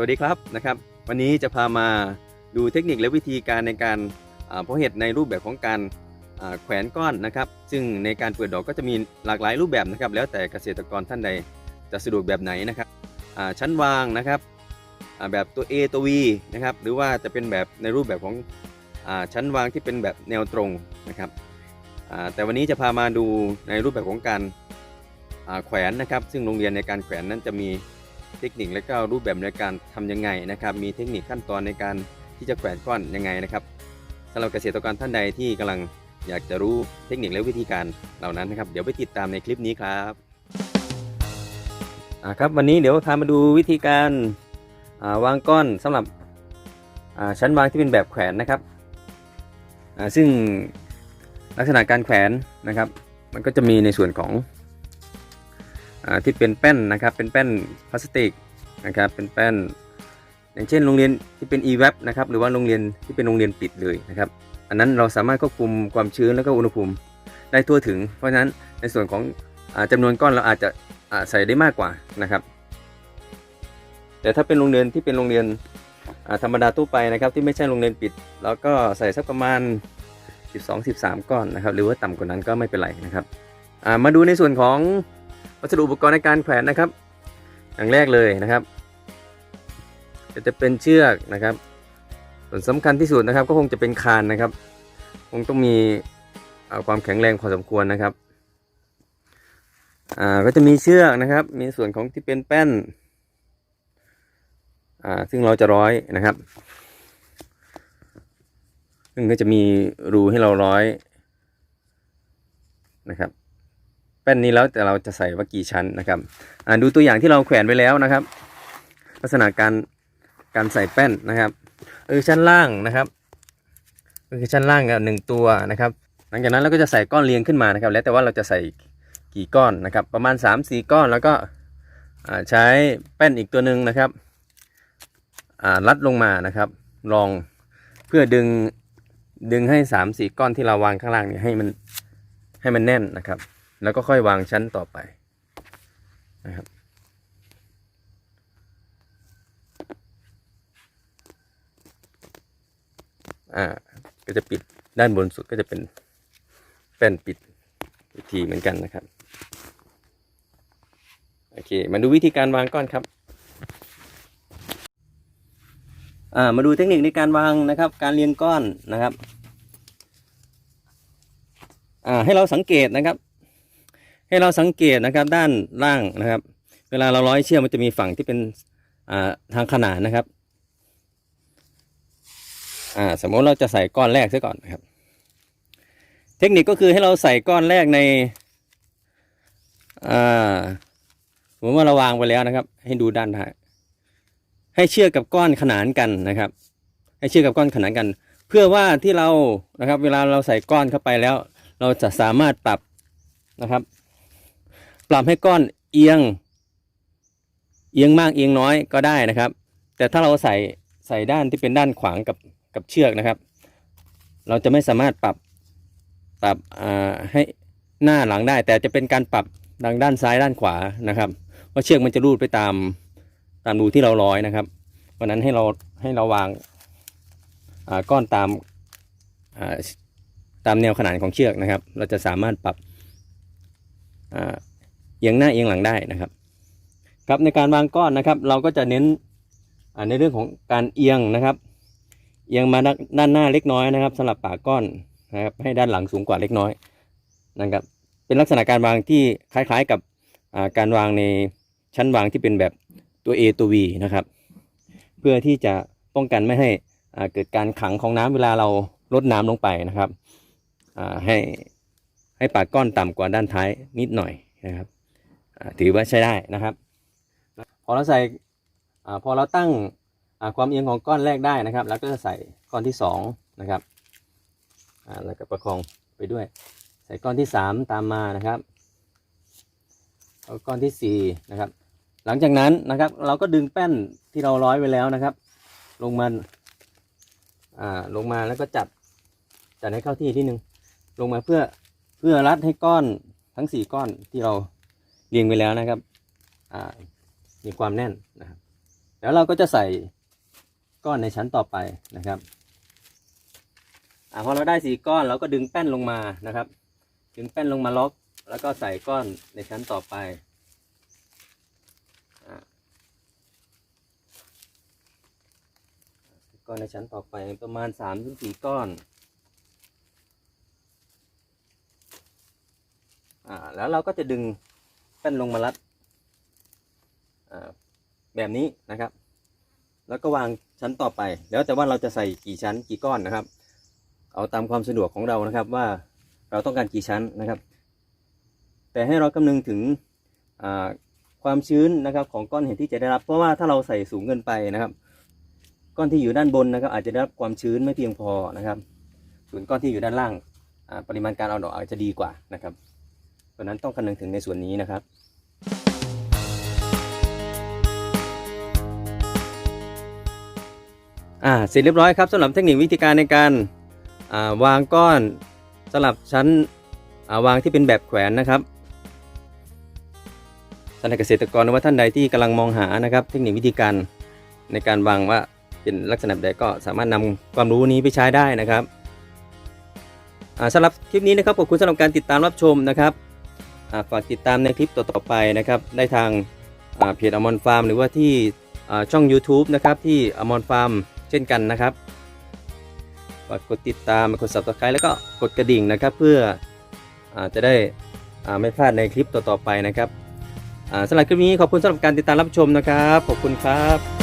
วัสดีครับนะครับ วันนี้จะพามาดูเทคนิคและวิธีการในการเพาะเห็ดในรูปแบบของการแขวนก้อนนะครับ ซึ่งในการเปิดดอกก็จะมีหลากหลายรูปแบบนะครับ แล้วแต่เกษตรกรท่านใดจะสะดวกแบบไหนนะครับชั้นวางนะครับแบบตัว A ตัว V นะครับ หรือว่าจะเป็นแบบในรูปแบบของอชั้นวางที่เป็นแบบแนวตรงนะครับแต่วันนี้จะพามาดูในรูปแบบของการแขวนนะครับ ซึ่งโรงเรียนในการแขวนนั้นจะมี เทคนิคและก็รูปแบบในการทำยังไงนะครับ มีเทคนิคขั้นตอนในการที่จะแขวนก้อนยังไงนะครับสำหรับเกษตรกรท่านใดที่กำลังอยากจะรู้เทคนิคและวิธีการเหล่านั้นนะครับ เดี๋ยวไปติดตามในคลิปนี้ครับอ่าครับวันนี้เดี๋ยวพามาดูวิธีการาวางก้อนสำหรับชั้นวางที่เป็นแบบแขวนนะครับซึ่งลักษณะการแขวนนะครับ มันก็จะมีในส่วนของ ที่เป็นแป้นนะครับเป็นแป้นพลาสติกนะครับเป็นแป้น อย่างเช่นโรงเรียนที่เป็น e w a p นะครับหรือว่าโรงเรียนที่เป็นโรงเรียนปิดเลยนะครับอันนั้นเราสามารถควบคุมความชื้นแล้วก็อุณหภูมิได้ทั่วถึง เพราะฉะนั้นในส่วนของอาจำนวนก้อนเราอาจจะใส่ได้มากกว่านะครับ แต่ถ้าเป็นโรงเรียนที่เป็นโรงเรียนธรรมดาทั่วไปนะครับที่ไม่ใช่โรงเรียนปิดเราก็ใส่สักประมาณ 12-13 ก้อนนะครับ หรือว่าต่ำกว่านั้นก็ไม่เป็นไรนะครับมาดูในส่วนของ วัสดุอุปกรณ์ในการแขวนนะครับ อย่างแรกเลยนะครับก็จะเป็นเชือกนะครับ ส่วนสำคัญที่สุดนะครับ ก็คงจะเป็นคานนะครับ คงต้องมีเอ่อความแข็งแรงพอสมควรนะครับอ่าก็จะมีเชือกนะครับ มีส่วนของที่เป็นแป้นอ่าซึ่งเราจะร้อยนะครับ ซึ่งก็จะมีรูให้เราร้อยนะครับ ป้นนี้แล้วแต่เราจะใส่ว่ากี่ชั้นนะครับดูตัวอย่างที่เราแขวนไว้แล้วนะครับ ลักษณะการการใส่แป้นนะครับเออชั้นล่างนะครับก็คือชั้นล่างกับหนึ่งตัวนะครับ หลังจากนั้นเราก็จะใส่ก้อนเรียงขึ้นมานะครับ แล้วแต่ว่าเราจะใส่กี่ก้อนนะครับ ประมาณ 3-4 ก้อนแล้วก็ใช้แป้นอีกตัวหนึ่งนะครับรัดลงมานะครับรองเพื่อดึงดึงให้3-4ก้อนที่เราวางข้างล่างเนี่ยให้มันให้มันแน่นนะครับ แล้วก็ค่อยวางชั้นต่อไปนะครับ อ่า ก็จะปิดด้านบนสุดก็จะเป็นแป้นปิดอีกทีเหมือนกันนะครับ โอเค มาดูวิธีการวางก้อนครับ อ่า มาดูเทคนิคในการวางนะครับ การเรียงก้อนนะครับ อ่า ให้เราสังเกตนะครับ ให้เราสังเกตนะครับด้านล่างนะครับ เวลาเราร้อยเชือกมันจะมีฝั่งที่เป็นาทางขนานนะครับสมมติเราจะใส่ก้อนแรกซะก่อนนะครับ เทคนิคก็คือให้เราใส่ก้อนแรกในอ่าสมมติว่าเราวางไปแล้วนะครับ ให้ดูด้านท้ายให้เชือกกับก้อนขนานกันนะครับ ให้เชือกกับก้อนขนานกัน เพื่อว่าที่เรานะครับ เวลาเราใส่ก้อนเข้าไปแล้ว เราจะสามารถปรับนะครับ ปรับให้ก้อนเอียง เอียงมากเอียงน้อยก็ได้นะครับ แต่ถ้าเราใส่ใส่ด้านที่เป็นด้านขวางกับกับเชือกนะครับ เราจะไม่สามารถปรับปรับให้หน้าหลังได้ แต่จะเป็นการปรับทางด้านซ้ายด้านขวานะครับเพราะเชือกมันจะรูดไปตามตามรูที่เราร้อยนะครับเพราะนั้นให้เราให้เราวางาก้อนตามาตามแนวขนานของเชือกนะครับ เราจะสามารถปรับ เอียงหน้าเอียงหลังได้นะครับครับในการวางก้อนนะครับ เราก็จะเน้นในเรื่องของการเอียงนะครับ เอียงมาด้านด้านหน้าเล็กน้อยนะครับสำหรับปากก้อนนะครับให้ด้านหลังสูงกว่าเล็กน้อยนะครับ เป็นลักษณะการวางที่คล้ายๆกับการวางในชั้นวางที่เป็นแบบตัว A ตัว V นะครับ เพื่อที่จะป้องกันไม่ให้เกิดการขังของน้ำเวลาเราลดน้ำลงไปนะครับให้ให้ปากก้อนต่ำกว่าด้านท้ายนิดหน่อยนะครับ ถือว่าใช้ได้นะครับ พอเราใส่พอเราตั้งความเอียงของก้อนแรกได้นะครับ แล้วก็จะใส่ก้อนที่สองนะครับแล้วก็ประคองไปด้วย ใส่ก้อนที่สามตามมานะครับแล้วก้อนที่สี่นะครับ หลังจากนั้นนะครับ เราก็ดึงแป้นที่เราร้อยไว้แล้วนะครับ ลงมาอ่าลงมาแล้วก็จัดจัดให้เข้าที่ที่หนึ่งลงมาเพื่อเพื่อรัดให้ก้อนทั้งสี่ก้อนที่เรา เรียงไปแล้วนะครับมีความแน่นนะครับแล้วเราก็จะใส่ก้อนในชั้นต่อไปนะครับอ่าพอเราได้สี่ก้อนเราก็ดึงแป้นลงมานะครับ ดึงแป้นลงมาล็อกแล้วก็ใส่ก้อนในชั้นต่อไปอ่าก้อนในชั้นต่อไปประมาณสามถึงสี่ก้อนอ่าแล้วเราก็จะดึง แป้นลงมารัดแบบนี้นะครับ แล้วก็วางชั้นต่อไป แล้วแต่ว่าเราจะใส่กี่ชั้นกี่ก้อนนะครับ เอาตามความสะดวกของเรานะครับว่าเราต้องการกี่ชั้นนะครับ แต่ให้เราคำนึงถึงความชื้นนะครับของก้อนเห็ดที่จะได้รับ เพราะว่าถ้าเราใส่สูงเกินไปนะครับ ก้อนที่อยู่ด้านบนนะครับ อาจจะได้รับความชื้นไม่เพียงพอนะครับ ส่วนก้อนที่อยู่ด้านล่างปริมาณการเอาดอกอาจจะดีกว่านะครับ ราะนั้นต้องคำนึงถึงในส่วนนี้นะครับอ่าเสร็จเรียบร้อยครับสำหรับเทคนิควิธีการในการาวางก้อนสลับชั้นาวางที่เป็นแบบแขวนนะครับสำหรับเกษตรกรหรือว่าท่านใดที่กำลังมองหานะครับ เทคนิควิธีการในการวางว่าเป็นลักษณะแบบใดก็สามารถนำความรู้นี้ไปใช้ได้นะครับอ่าสำหรับคลิปนี้นะครับขอบคุณสำหรับการติดตามรับชมนะครับ ฝากติดตามในคลิปต่อๆไปนะครับได้ทางเพจอมอนฟาร์มหรือว่าที่ช่อง YouTube นะครับที่อมอนฟาร์มเช่นกันนะครับฝากกดติดตามกด subscribe แล้วก็กดกระดิ่งนะครับเพื่ออจะได้ไม่พลาดในคลิปต่อๆไปนะครับสำหรับคลิปนี้ขอบคุณสำหรับการติดตามรับชมนะครับ ขอบคุณครับ